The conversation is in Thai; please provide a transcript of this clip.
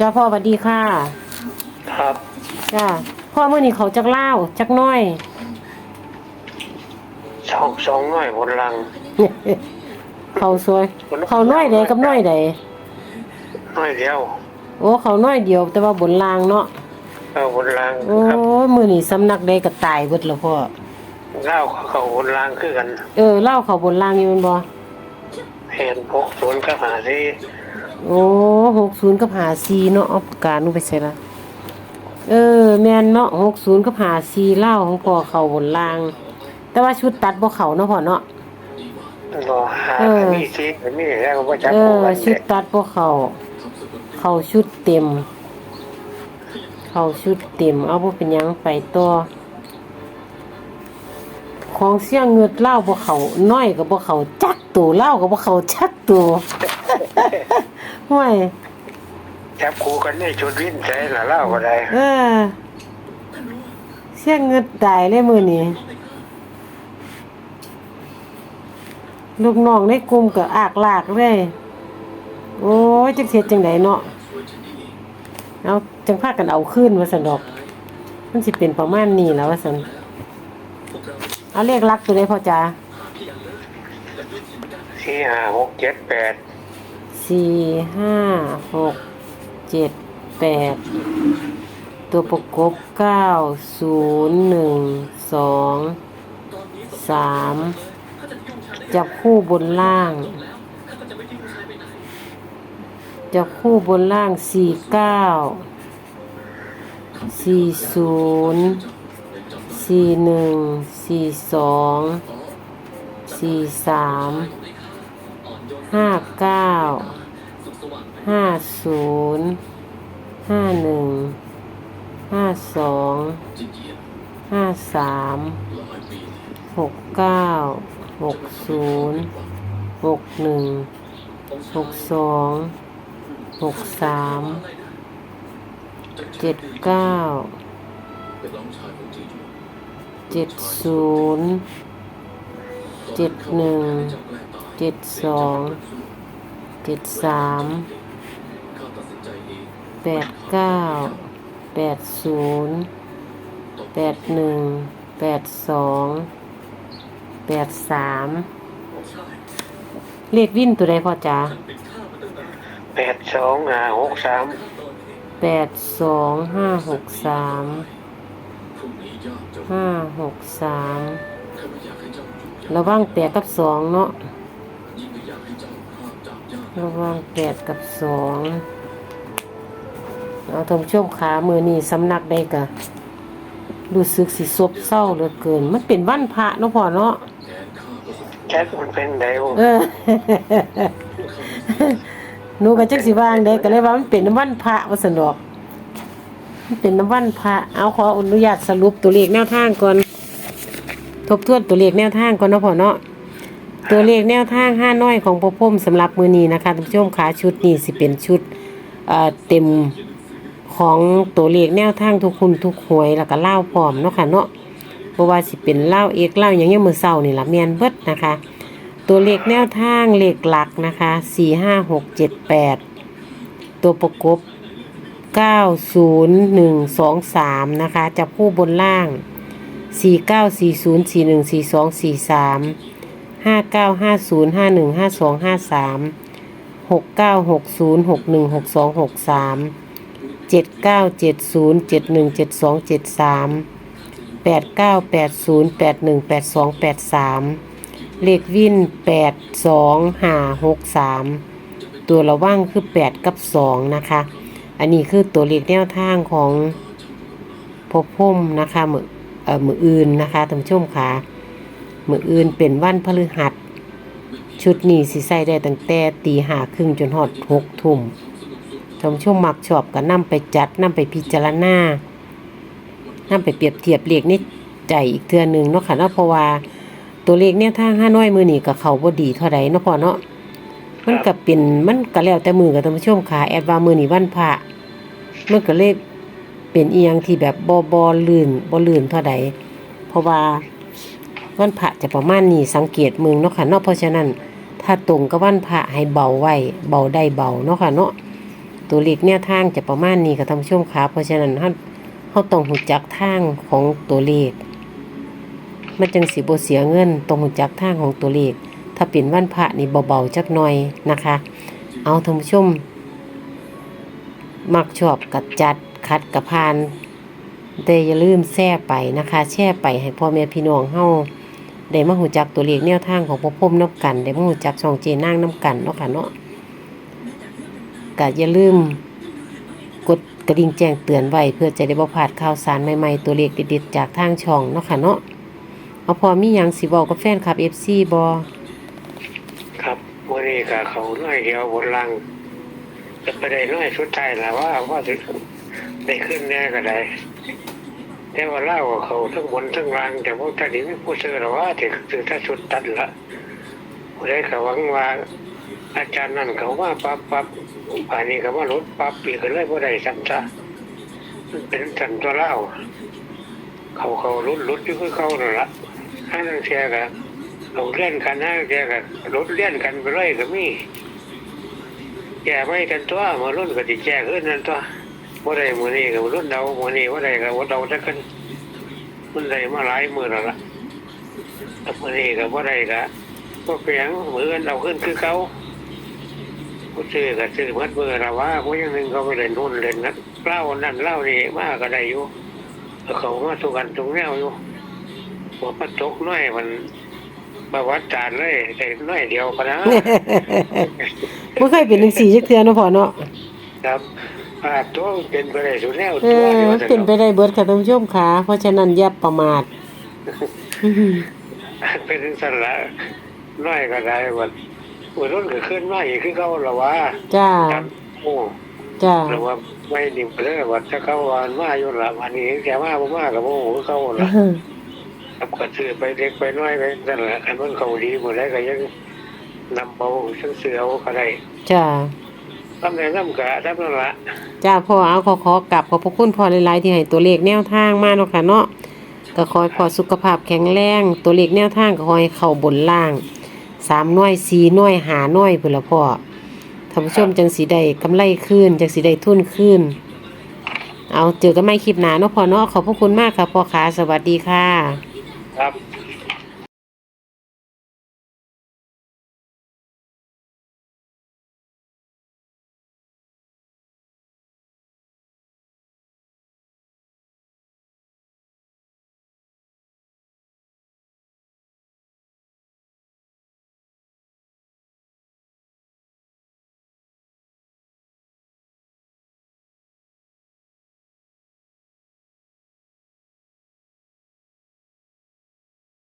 จ้าพ่อสวัสดีค่ะ ครับจ้าพ่อเมื่อนี้เขาจักเล่าวจักน้อยสองสองหน่อยบนลัง เขาสวย เขาน้อยใดกับน้อยใดหน่อยเดียว โอ้เขาน้อยเดียว แต่ว่าบนรางเนาะเออบนลังโอ้ครับมือนี่สำนักใดก็ตายเบิดแล้วพ่อเล่าเขาเขาบนลังคือกัน เออเล่าเขาบนรางอยู่แมันบ่เห็นพกศูนย์กับหาที่ โอ้หกศูนย์กับหาซีเนาะเอาปากกาหนูไปใส่ละเออ แม่นเนาะหกศูนย์กับหาซีเล่าของพ่อเขาบนราง แต่ว่าชุดตัดบ่เขาเนาะพ่อเนาะรอหาเออมีซีมีแล้วก็จับเอพวกอกันชุเด็ดตัดพวกเขาเขาชุดเต็ม เขาชุดเต็ม เอาพวกเป็นหยังไปตัวของเสียงเงือดเล่าพวกเขาน้อยกับพวกเขาจักตัวเล่ากับพวกเขาจักตัว ห่วยจับคู่กันในชุดวินใช่ละเล่าก็ได้เออเสียงเงือดตายเลยมือนี้ลูกน้องในกลุ่มก็อากลากเลย โอ้ยจักเสียจังไดเนาะเอาจังพากันเอาขึ้นว่าสันดอก มันสิเป็นประมาณนี้แล้วว่าสันเอาเลขลักตัวได้พอจ้าสี่ห้าหกเจ็ดแปด สี่ห้าหกเจ็ดแปดตัวประกบเก้าศูนย์หนึ่งสองสามจับคู่บนล่าง จับคู่บนล่างสี่เก้าสี่ศูนย์สี่หนึ่งสี่สองสี่สาม ห้าเก้าห้าศูนย์ห้าหนึ่งห้าสองห้าสามหกเก้าหกศูนย์หกหนึ่งหกสองหกสามเจ็ดเก้าเจ็ดศูนย์เจ็ดหนึ่ง เจ็ดสองเจ็ดสามแปดเก้าแปดศูนย์แปดหนึ่งแปดสองแปดสามเลขวิ่นตัวใดพอจ้าแปดสองห้าหกสามแปดสองห้าหกสามห้าหกสามระว่างแปดกับสองเนาะ ระว่างแปดกับสองเอาทมช่วงขามือนี่สำนักได้กะรู้สึกสิซบเศร้าเหลือเกิน มันเป็นวันพระเนาะพ่อเนาะแจ็คมันเป็นไดวเออหนูก็จักสิว่างได้ก็เลยว่ามันเป็นน้ำวันพระว่าสนดอกมันเป็นน้ำวันพระเอาขออนุญาตสรุปตัวเลขแนวทางก่อน ทบทวนตัวเลขแนวทางก่อนเนาะพ่อเนาะ ตัวเลขแนวทางห้าน้อยของพ่อพุ่มสำหรับมือนี้นะคะท่านผู้ชมขาชุดนี้สิเป็นชุดเอ่อเต็มของตัวเลขแนวทางทุกคุณทุกหวยแล้วก็เล่าพร้อมเนาะค่ะเนาะเพราะว่าสิเป็นเล่าเอกเล่าอย่างเงี้ยมือเศร้านี่ละเมียนเบิดนะคะ ตัวเลขแนวทางเลขหลักนะคะสี่ห้าหกเจ็ดแปดตัวประกบเก้าศูนย์หนึ่งสองสามนะคะจับคู่บนล่างสี่เก้าสี่ศูนย์สี่หนึ่งสี่สองสี่สาม ห้าเก้าห้าศูนย์ห้าหนึ่งห้าสองห้าสามหกเก้าหกศูนย์หกหนึ่งหกสองหกสามเจ็ดเก้าเจ็ดศูนย์เจ็ดหนึ่งเจ็ดสองเจ็ดสามแปดเก้าแปดศูนย์แปดหนึ่งแปดสองแปดสามเลขวินแปดสองห้าหกสามตัวระว่างคือแปดกับสองนะคะ อันนี้คือตัวเลขแนวทางของพบพุ่มนะคะมือเอ่อมืออื่นนะคะท่านผู้ชมค่ะ มืออื่นเป็นวันพฤหัส ชุดนี้สิใส่ได้ตั้งแต่ตีหาครึ่งจนหอดหกทุ่มท่านผู้ชมมักชอบก็นำไปจัดนำไปพิจารณานำไปเปรียบเทียบเลขในใจอีกเทื่อหนึงเนาะค่ะเนาะเพราะว่าตัวเลขเนี่ยทาห้าน้อยมือนี่กับเขาบ่ดีเท่าใดเนาะพอเนาะมันก็เป็นมันก็แล้วแต่มือกับท่านผู้ชมค่ะแอดวามือนี่วันพระมันก็เลขเป็นเอียงที่แบบบ่บ่ลื่นบ่ลื่นเท่าใดเพราะว่า วันพระจะประมาณนี้สังเกตมึงเนาะค่ะเนาะเพราะฉะนั้น ถ้าตรงกับวันพระให้เบาไว้เบาได้เบาเนาะค่ะเนาะตัวเลขแนวทางจะประมาณนี้ค่ะท่านผู้ชมค่ะเพราะฉะนั้นเฮาเฮาต้องรู้จักทางของตัวเลขมันจังสิบเสียเงินต้องรู้จักทางของตัวเลข ถ้าเป็นวันพระนี่เบาๆจักหน่อยนะคะ เอาท่านผู้ชมมักชอบกัดจัดคัดกระพานแต่อย่าลืมแช่ไปนะคะ แช่ไปให้พ่อแม่พี่น้องเฮา ได้มาหูจักตัวเลขแนวทางของพ่อพ่มน้ำกันได้มาหูจักช่องเจนางน้ำกันเนาะค่ะเนาะก็อย่าลืมกดกระดิ่งแจ้งเตือนไว้เพื่อจะได้บ่พลาดข่าวสารใหม่ๆตัวเลขเด็ดๆจากทางช่องเนาะค่ะเนาะเอาพอมียังสิบอกกับแฟนคลับ FC บ่ครับวันนี้ก็เขาน้อยเดียวบนลังจะไปได้น้อยสุดไทยแล้วว่าว่าจะได้ขึ้นแน่ก็ได้ แต่ว่าเล่าเขาทั้งบนทั้งล่าง แต่พวกท่านนี้ไม่พูดเสือหรอว่าถึงคือถ้าสุดตันละผู้ใดเขาหวังว่า อาจารย์นั่นเขาว่าปั๊บปั๊บป่านนี้เขาว่าลดปั๊บปีกันเลยผู้ใดซ้ำซะมันเป็นสันตัวเล่า เขาเขาลดลดที่คือเขานั่นละห้าทางเชียกันเราเล่นกันห้าทางเชียกันลดเล่นกันไปเลยก็มีแก่ไม่กันตัวมารุ่นก็ติแก่ขึ้นนั่นตัว ว่าใดมือนี้กับรุ่นเดามือนี้ว่าใดกับว่าเดาจะกันมันใดมาหลายมือแล้วล่ะแต่มือนี้กับว่าใดกับก็เพียงมือกันเราขึ้นคือเขาผู้ซื้อกับซื้อมัดมือเราว่าผู้ยังหนึ่งเขาไปเล่นหุ้นเล่นนัดเล่านั่นเล่านี่มากก็ได้อยู่เขามาสุกันตรงแนวอยู่หัวปัดตกน้อยมันมาวัดจานเลยแต่น้อยเดียวก็นะบ่เคยเป็นจังซี่จักเทื่อเนาะพ่อเนาะครับ ภาพตัวเป็นไปได้สุดแนวเอตัวอเดียวมันเป็นไปได้เบิดค่ะท่านผู้ชมค่ะ เพราะฉะนั้นอย่าประมาทอื้อหือเป็นสันละน้อยก็ได้วันวันรุ่นก็ขึ้นน้อยอีกคือเขาละว่าจ้าจำโอ้จ้าหรือว่าไม่นิ่มไปเลยว่าถ้าเขาวานมาอยู่ละวันนี้แกมาบ่มากับโอ้โหเขาละกับกระซื้อไปเล็กไปน้อยไปนั่นแหละอันนั้นเขาดีหมดแล้วก็ยังนำเอาซื้อเสือเอาก็ได้ จ้า ทำในน้ำกะทำนั่นละจ้าพ่อเอาขอขอกลับขอบพระคุณพ่อหลายๆที่ให้ตัวเลขแนวทางมาเนาะค่ะเนาะก็ขอให้พ่อสุขภาพแข็งแรงตัวเลขแนวทางก็ขอให้เข้าบนล่างสามหน่วยสี่หน่วยหาหน่วยพุ่นละพ่อท่านผู้ชมจังสีได้กำไรขึ้นจังสีได้ทุนขึ้น เอาเจอกันใหม่คลิปหน้าเนาะพ่อเนาะขอบพระคุณมากค่ะพ่อขาสวัสดีค่ะ ครับ